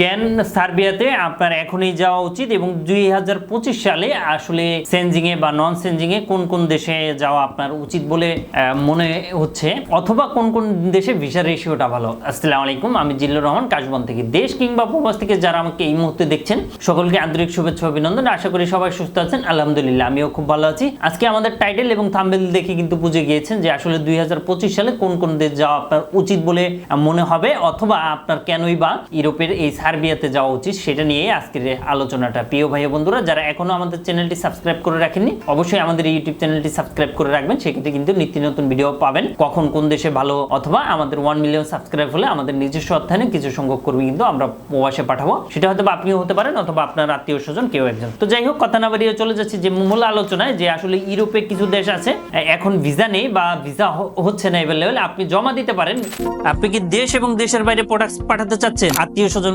কেন সার্বিয়াতে? আপনার এখনই যাওয়া উচিত এবং দুই হাজার পঁচিশ সালে আসলে সেনজিংয়ে বা নন সেনজিংয়ে কোন কোন দেশে যাওয়া আপনার উচিত বলে মনে হচ্ছে? অথবা কোন কোন দেশে ভিসা রেশিওটা ভালো? আসসালামু আলাইকুম, আমি জিল্লুর রহমান, কাশবন থেকে দেশ কিংবা প্রবাস থেকে যারা আমাকে এই মুহূর্তে দেখছেন, সকলকে আন্তরিক শুভেচ্ছা, অভিনন্দন। আশা করি সবাই সুস্থ আছেন। আলহামদুলিল্লাহ, আমিও খুব ভালো আছি। আজকে আমাদের টাইটেল এবং থাম্বেল দেখে কিন্তু বুঝে গিয়েছেন যে আসলে দুই হাজার পঁচিশ সালে কোন কোন দেশ যাওয়া আপনার উচিত বলে মনে হবে, অথবা আপনার কেনই বা ইউরোপের এই সার্বিয়াতে যাওয়া উচিত, সেটা নিয়ে আজকের আলোচনাটা। প্রিয় ভাই বন্ধুরা, যারা এখনও আমাদের চ্যানেলটি সাবস্ক্রাইব করে রাখেননি, অবশ্যই আমাদের ইউটিউব চ্যানেলটি সাবস্ক্রাইব করে রাখবেন, সেক্ষেত্রে কিন্তু নিত্য নতুন ভিডিও পাবেন। কখন কোন দেশে ভালো অথবা আমাদের ওয়ান মিলিয়ন সাবস্ক্রাইব হলে আমাদের নিজস্ব অর্থায়নে কিছু সংখ্যক কর্মী কিন্তু আমরা প্রবাসে পাঠাবো। সেটা হয়তো আপনিও হতে পারেন অথবা আপনার আত্মীয় স্বজন, কেউ একজন। তো যাই হোক, কথা না বাড়িয়ে চলে যাচ্ছে যে মূল আলোচনায় যে আসলে ইউরোপে কিছু দেশ আছে এখন ভিসা নেই বা ভিসা হচ্ছে না অ্যাভেলেবেল আপনি জমা দিতে পারেন। আপনি কি দেশ এবং দেশের বাইরে প্রোডাক্ট পাঠাতে চাচ্ছেন? আত্মীয় স্বজন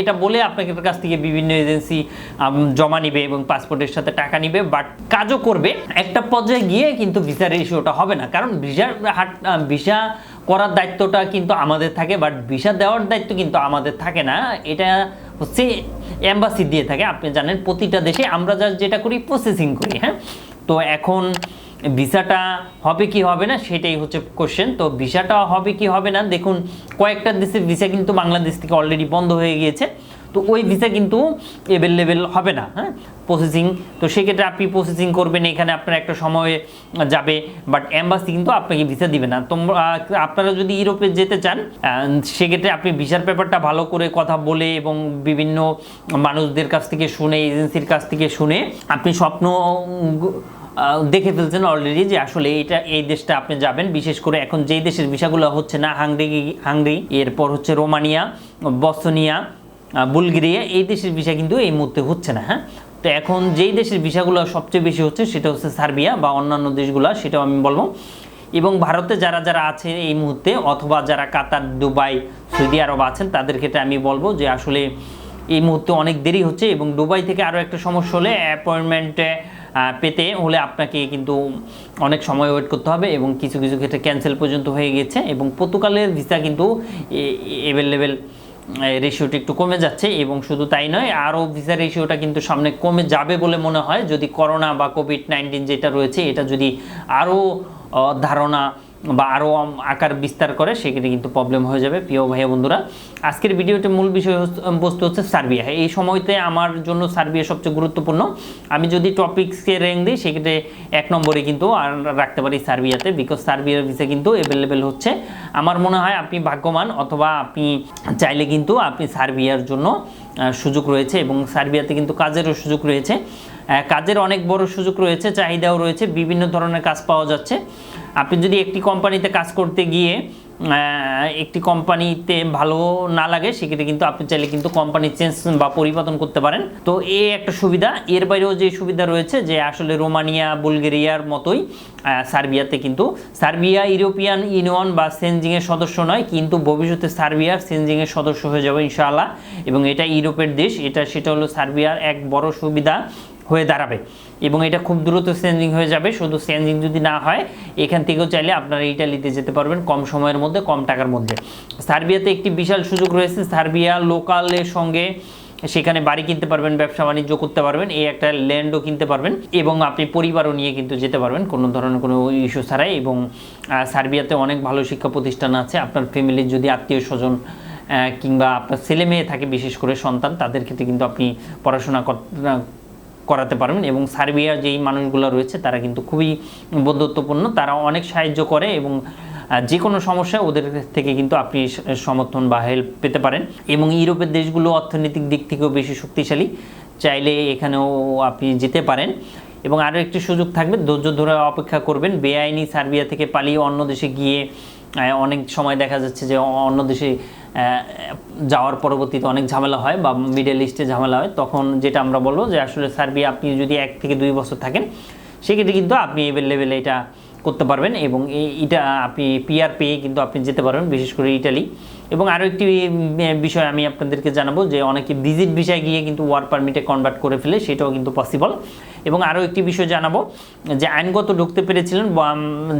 এটা বলে আপনাকে কাছ থেকে বিভিন্ন এজেন্সি জমা নিবে এবং পাসপোর্টের সাথে টাকা নিবে বাট কাজও করবে। একটা পর্যায়ে গিয়ে কিন্তু ভিসা রেশিওটা হবে না। কারণ ভিসার হাট ভিসা করার দায়িত্বটা কিন্তু আমাদের থাকে বাট ভিসা দেওয়ার দায়িত্ব কিন্তু আমাদের থাকে না। এটা হচ্ছে এম্বাসি দিয়ে থাকে। আপনি জানেন, প্রতিটা দেশে আমরা যা যেটা করি প্রসেসিং করি হ্যাঁ? তো এখন ভিসাটা হবে কি হবে না সেটাই হচ্ছে কোশ্চেন তো ভিসাটা হবে কি হবে না, দেখুন, কয়েকটা দেশের ভিসা কিন্তু বাংলাদেশ থেকে অলরেডি বন্ধ হয়ে গিয়েছে। তো ওই ভিসা কিন্তু অ্যাভেলেবেল হবে না হ্যাঁ প্রসেসিং তো সেক্ষেত্রে আপনি প্রসেসিং করবেন, এখানে আপনার একটা সময়ে যাবে বাট অ্যাম্বাসি কিন্তু আপনাকে ভিসা দিবে না। তোমরা, আপনারা যদি ইউরোপে যেতে চান সেক্ষেত্রে আপনি ভিসার পেপারটা ভালো করে কথা বলে এবং বিভিন্ন মানুষদের কাছ থেকে শুনে এজেন্সির কাছ থেকে শুনে, আপনি স্বপ্ন দেখে ফেলছেন অলরেডি যে আসলে এটা এই দেশটা আপনি যাবেন। বিশেষ করে এখন যেই দেশের ভিসাগুলো হচ্ছে না হাঙ্গরি হাঙ্গরি এরপর হচ্ছে রোমানিয়া, বসনিয়া বুলগেরিয়া, এই দেশের ভিসা কিন্তু এই মুহূর্তে হচ্ছে না হ্যাঁ? তো এখন যেই দেশের ভিসাগুলো সবচেয়ে বেশি হচ্ছে সেটা হচ্ছে সার্বিয়া বা অন্যান্য দেশগুলো, সেটাও আমি বলব। এবং ভারতে যারা যারা আছে এই মুহূর্তে অথবা যারা কাতার, দুবাই, সৌদি আরব আছেন, তাদের ক্ষেত্রে আমি বলব যে আসলে এই মুহূর্তে অনেক দেরি হচ্ছে এবং দুবাই থেকে আরও একটা সমস্যা হলে অ্যাপয়েন্টমেন্টে পেতে হলে আপনাকে কিন্তু অনেক সময় ওয়েট করতে হবে এবং কিছু কিছু ক্ষেত্রে ক্যান্সেল পর্যন্ত হয়ে গেছে এবং পর্তুগালের ভিসা কিন্তু অ্যাভেলেবেল রেশিওটা একটু কমে যাচ্ছে এবং শুধু তাই নয়, আরও ভিসা রেশিওটা কিন্তু সামনে কমে যাবে বলে মনে হয়। যদি করোনা বা কোভিড নাইন্টিন যেটা রয়েছে, এটা যদি আরও ধারণা বা আরও আকার বিস্তার করে, সেক্ষেত্রে কিন্তু প্রবলেম হয়ে যাবে, প্রিয় ভাই বন্ধুরা। আজকের ভিডিওতে মূল বিষয় বস্তু হচ্ছে সার্বিয়া। এই সময়তে আমার জন্য সার্বিয়া সবচেয়ে গুরুত্বপূর্ণ। আমি যদি টপিক্সকে র্যাঙ্ক দিই, সেক্ষেত্রে এক নম্বরে কিন্তু আর রাখতে পারি সার্বিয়াতে বিকজ সার্বিয়ার ভিসা কিন্তু অ্যাভেলেবেল হচ্ছে। আমার মনে হয় আপনি ভাগ্যবান, অথবা আপনি চাইলে কিন্তু আপনি সার্বিয়ার জন্য সুযোগ রয়েছে এবং সার্বিয়াতে কিন্তু কাজেরও সুযোগ রয়েছে। কাজের অনেক বড় সুযোগ রয়েছে, চাহিদাও রয়েছে, বিভিন্ন ধরনের কাজ পাওয়া যাচ্ছে। আপনি যদি একটি কোম্পানিতে কাজ করতে গিয়ে একটি কোম্পানিতে ভালো না লাগে, সেক্ষেত্রে কিন্তু আপনি চাইলে কিন্তু কোম্পানি চেঞ্জ বা পরিবর্তন করতে পারেন। তো এ একটা সুবিধা। এর বাইরেও যে সুবিধা রয়েছে, যে আসলে রোমানিয়া, বুলগেরিয়ার মতোই সার্বিয়াতে কিন্তু, সার্বিয়া ইউরোপিয়ান ইউনিয়ন বা সেনজিংয়ের সদস্য নয়, কিন্তু ভবিষ্যতে সার্বিয়া সেনজিংয়ের সদস্য হয়ে যাবে ইনশাআল্লাহ। এবং এটা ইউরোপের দেশ, এটা, সেটা হলো সার্বিয়ার এক বড় সুবিধা। হয়ে দাঁড়াবে। এবং এটা খুব দ্রুত চেঞ্জিং হয়ে যাবে। শুধু চেঞ্জিং যদি না হয়, এখান থেকেও চাইলে আপনারা ইটালিতে যেতে পারবেন কম সময়ের মধ্যে, কম টাকার মধ্যে। সার্বিয়াতে একটি বিশাল সুযোগ রয়েছে। সার্বিয়া লোকালের সঙ্গে সেখানে বাড়ি কিনতে পারবেন, ব্যবসা বাণিজ্য করতে পারবেন, এই একটা ল্যান্ডও কিনতে পারবেন এবং আপনি পরিবারও নিয়ে কিন্তু যেতে পারবেন, কোনো ধরনের কোনো ইস্যু ছাড়াই। এবং সার্বিয়াতে অনেক ভালো শিক্ষা প্রতিষ্ঠান আছে। আপনার ফ্যামিলির যদি আত্মীয় স্বজন কিংবা আপনার ছেলে মেয়ে থাকে, বিশেষ করে সন্তান, তাদের ক্ষেত্রে কিন্তু আপনি পড়াশোনা করাতে পারবেন এবং সার্বিয়ার যেই মানুষগুলো রয়েছে তারা কিন্তু খুবই বন্ধুত্বপূর্ণ তারা অনেক সাহায্য করে এবং যে কোনো সমস্যা ওদের থেকে কিন্তু আপনি সমর্থন বা হেল্প পেতে পারেন এবং ইউরোপের দেশগুলো অর্থনৈতিক দিক থেকেও বেশি শক্তিশালী, চাইলে এখানেও আপনি যেতে পারেন। এবং আরও একটি সুযোগ থাকবে, ধৈর্য ধরে অপেক্ষা করবেন। বেআইনি সার্বিয়া থেকে পালিয়ে অন্য দেশে গিয়ে অনেক সময় দেখা যাচ্ছে যে অন্য দেশে যাওয়ার পরবর্তীতে অনেক ঝামেলা হয় বা মিডল ইস্টে ঝামেলা হয়। তখন যেটা আমরা বলব যে আসলে সার্বিয়া আপনি যদি এক থেকে দুই বছর থাকেন, সেক্ষেত্রে কিন্তু আপনি এভেলেবেল এটা করতে পারবেন এবং এটা আপনি পিআর পেয়ে কিন্তু আপনি যেতে পারবেন, বিশেষ করে ইটালি এবং আরও একটি বিষয় আমি আপনাদেরকে জানাব যে অনেকে ভিজিট বিষয় গিয়ে কিন্তু ওয়ার পারমিটে কনভার্ট করে ফেলে, সেটাও কিন্তু পসিবল এবং আরও একটি বিষয় জানাব যে আইনগত ঢুকতে পেরেছিলেন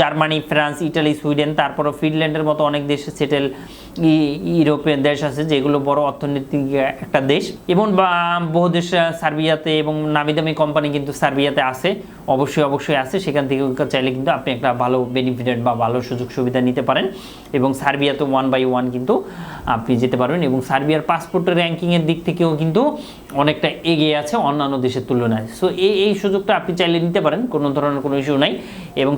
জার্মানি, ফ্রান্স, ইটালি, সুইডেন, তারপরও ফিনল্যান্ডের মতো অনেক দেশে সেটেল ইউরোপিয়ান দেশ আছে যেগুলো বড় অর্থনৈতিক একটা দেশ। এবং বহু দেশ সার্বিয়াতে এবং নামি দামি কোম্পানি কিন্তু সার্বিয়াতে আছে, অবশ্যই অবশ্যই আছে। সেখান থেকে চাইলে কিন্তু আপনি একটা ভালো বেনিফিটেড বা ভালো সুযোগ সুবিধা নিতে পারেন। এবং সার্বিয়া তো ওয়ান বাই ওয়ান কিন্তু আপনি যেতে পারবেন এবং সার্বিয়ার পাসপোর্টের র্যাঙ্কিংয়ের দিক থেকেও কিন্তু অনেকটা এগিয়ে আছে অন্যান্য দেশের তুলনায়। সো এই এই সুযোগটা আপনি চাইলে নিতে পারেন, কোনো ধরনের কোনো ইস্যু নাই। এবং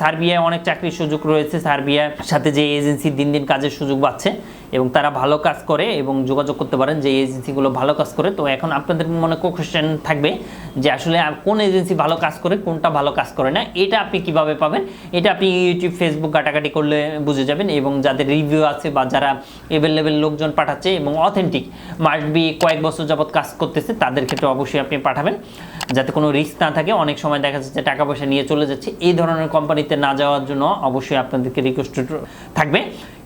সার্বিয়ায় অনেক চাকরির সুযোগ রয়েছে। সার্বিয়ার সাথে যে এজেন্সি দিন দিন কাজের সুযোগ পাচ্ছে এবং তারা ভালো কাজ করে এবং যোগাযোগ করতে পারেন যে এজেন্সিগুলো ভালো কাজ করে। তো এখন আপনাদের মনে কোশ্চেন থাকবে যে আসলে কোন এজেন্সি ভালো কাজ করে, কোনটা ভালো কাজ করে না? এটা আপনি কীভাবে পাবেন? এটা আপনি ইউটিউব ফেসবুক ঘাটাঘাটি করলে বুঝে যাবেন এবং যাদের রিভিউ আছে বা যারা এভেলেবেল লোকজন পাঠাচ্ছে এবং অথেন্টিক মাস্ট বি কয়েক বছর যাবৎ কাজ করতেছে, তাদের ক্ষেত্রে অবশ্যই আপনি পাঠাবেন। যাতে কোনো রিস্ক না থাকে, অনেক সময় দেখা যাচ্ছে টাকা পয়সা নিয়ে চলে যাচ্ছে। এই ধরনের কোম্পানিতে না যাওয়ার জন্য অবশ্যই আপনাদেরকে রিকোয়েস্ট থাকবে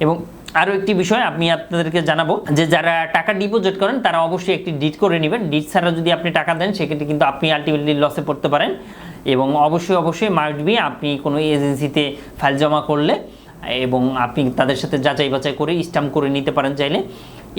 এবং আরও একটি বিষয় আমি আপনাদেরকে জানাব যে যারা টাকা ডিপোজিট করেন, তারা অবশ্যই একটি ডিট করে নেবেন। ডিট ছাড়া যদি আপনি টাকা দেন, সেক্ষেত্রে কিন্তু আপনি আলটিমেটলি লসে পড়তে পারেন। এবং অবশ্যই অবশ্যই মার্ক বি আপনি কোনো এজেন্সিতে ফাইল জমা করলে এবং আপনি তাদের সাথে যাচাই বাছাই করে স্টাম্প করে নিতে পারেন চাইলে।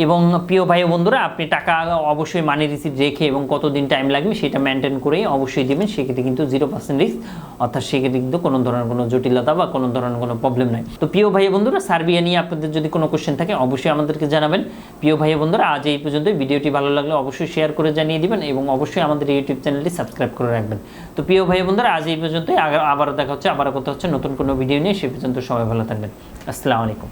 এবং প্রিয় ভাই বন্ধুরা, আপনি টাকা অবশ্যই মানি রিসিপ্ট রেখে এবং কতদিন টাইম লাগবে সেটা মেনটেন করেই অবশ্যই দেবেন। সেক্ষেত্রে কিন্তু জিরো পার্সেন্ট রিস্ক অর্থাৎ সেক্ষেত্রে কিন্তু কোনো ধরনের কোনো জটিলতা বা কোনো ধরনের কোনো প্রবলেম নাই। তো প্রিয় ভাই বন্ধুরা, সার্বিয়া নিয়ে আপনাদের যদি কোনো কোশ্চেন থাকে, অবশ্যই আমাদেরকে জানাবেন। প্রিয় ভাই বন্ধুরা, আজ এই পর্যন্ত ভিডিওটি ভালো লাগলে অবশ্যই শেয়ার করে জানিয়ে দিবেন এবং অবশ্যই আমাদের ইউটিউব চ্যানেলটি সাবস্ক্রাইব করে রাখবেন। তো প্রিয় ভাই বন্ধুরা, আজ এই পর্যন্তই। আবার দেখা হচ্ছে আবার কথা হচ্ছে নতুন কোনো ভিডিও নিয়ে। সে পর্যন্ত সবাই ভালো থাকবেন। আসসালামু আলাইকুম।